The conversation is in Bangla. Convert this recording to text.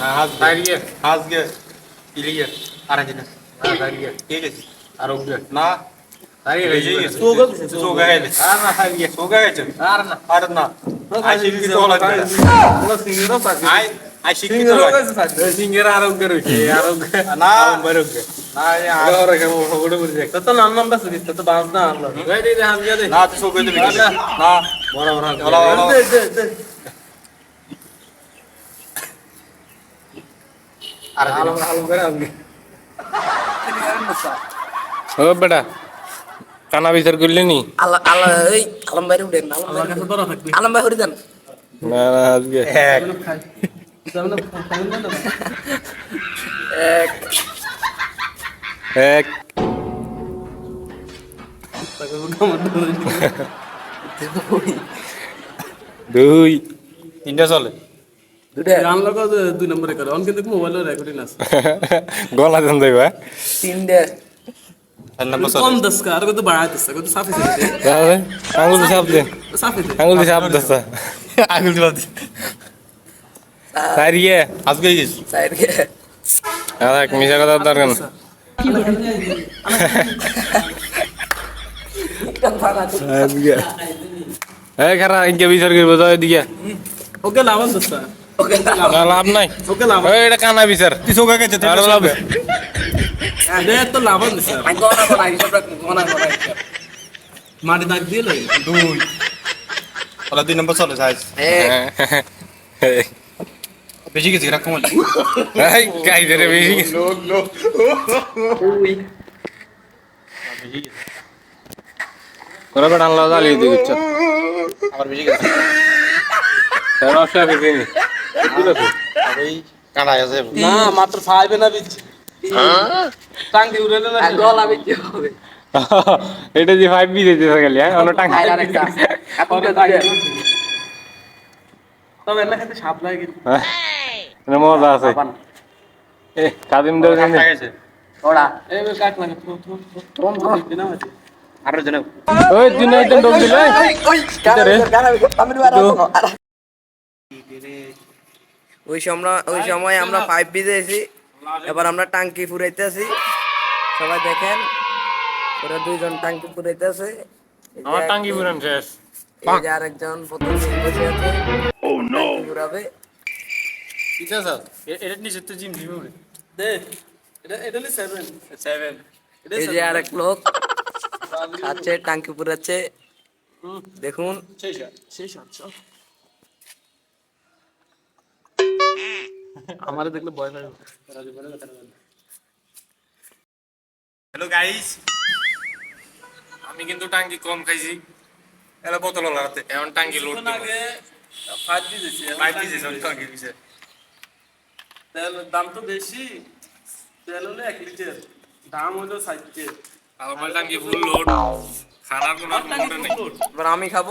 না হাসবে তারিয়ে হাসবে ইলিয়ে আরেকদিন তারিয়ে ঠিক আছে আরোগ্য না তারিয়ে বেশি গেছে সোগা গেছে আর না তারিয়ে সোগা গেছে আর না আর না আই শিক্ষিত হলা পুরো সিঙ্গেরও থাকে আই আই শিক্ষিত সিঙ্গেরও হলা কাছে থাকে সিঙ্গের আরোগ্য রয়েছে আরোগ্য না আরোগ্য না আর আরও কেমন হগড়ে বুঝে তো তো নাম নাম বাস দিতে তো বাস না আনলো গাই দে হাম গিয়ে দে না তুই সোগা দিবি না বড় বড় হলা, হলা। দে দে দে আর আলো আলো করে আমি ও বেটা কানা বিচার করলি নি? আল্লাহ আল্লাহ এই আলম ভাই উঠেন আলম ভাই কাছে বড় থাকবে। আলম ভাই হরি দেন। না না আজকে। এক। এক। এক। দুই। তিনটা চলে। দুই নম্বরে করে অন কিন্তু মোবাইলের রেকর্ডিং আছে। গলা দেন যাইবা তিনটে। কম চলে। আর কত বাড়া দিস কত সাফি দিস তাহলে দিয়ে চাপ দে। সাফি আঙুল দিয়ে আজকে গেছি সাইডকে আর এক মিশা কথা দরকার না এই খারা ইনকে বিচার করব তো এদিকে। ওকে লাভান দস ওকে না, লাভ নাই। এটা কানা বিচার। তুই সোগা গেছে লাভ। দে তো গনা মাটি দাগ দিয়ে লই। দুই। ওলা দুই নম্বর চলে সাইজ। বেশি গেছি রাখো মানে এই কাই রে বেশি করে বেটা আনলা দালি দিয়ে দিচ্ছ। আমার বেশি গেছে। অবশ্যই ফিরবি ওই কাঁড়াই আছে না মাত্র ফাইভে না বিচ টাঙ্গি উড়ে না গলা বেঁচে হবে এটা যে ফাইভ বি দিতে গেলি হ্যাঁ অন্য টাকা আর আরেকটা এখন তো তবে না সাপ লাগে কিন্তু হ্যাঁ মজা আছে এ কাদিম দেও জানি দিনা আছে আরও ওই দিলে ওই গানা আমি আর ওই সময় ওই সময় আমরা পাইপ ভিজেছি এবার আমরা টাঙ্কি ফুরাইতে আছি। সবাই দেখেন ওরা দুইজন টাঙ্কি ফুরাইতে আছে। আমার টাঙ্গি পুরান শেষ। এই যে আরেকজন প্রথম দিন বসে আছে। টাঙ্কি ফুরাবে। ঠিক আছে এটা নিচে তো জিম জিম দে এটা এটা লি 7 সেভেন এই যে আরেক লোক আছে টাঙ্কি ফুরাচ্ছে। দেখুন। শেষ আচ্ছা আমারে দেখলে ভয় লাগে হ্যালো গাইস আমি কিন্তু টাঙ্গি কম খাইছি। এলা বোতল লাগাতে এখন টাঙ্গি লোড আগে ফাইভ দিয়েছি দিছে সব টাঙ্কি দিছে তেল দাম তো বেশি। তেল হলো এক লিটার। দাম হলো ষাট আমার টাঙ্গি ফুল লোড খানার কোনো নেই। এবার আমি খাব।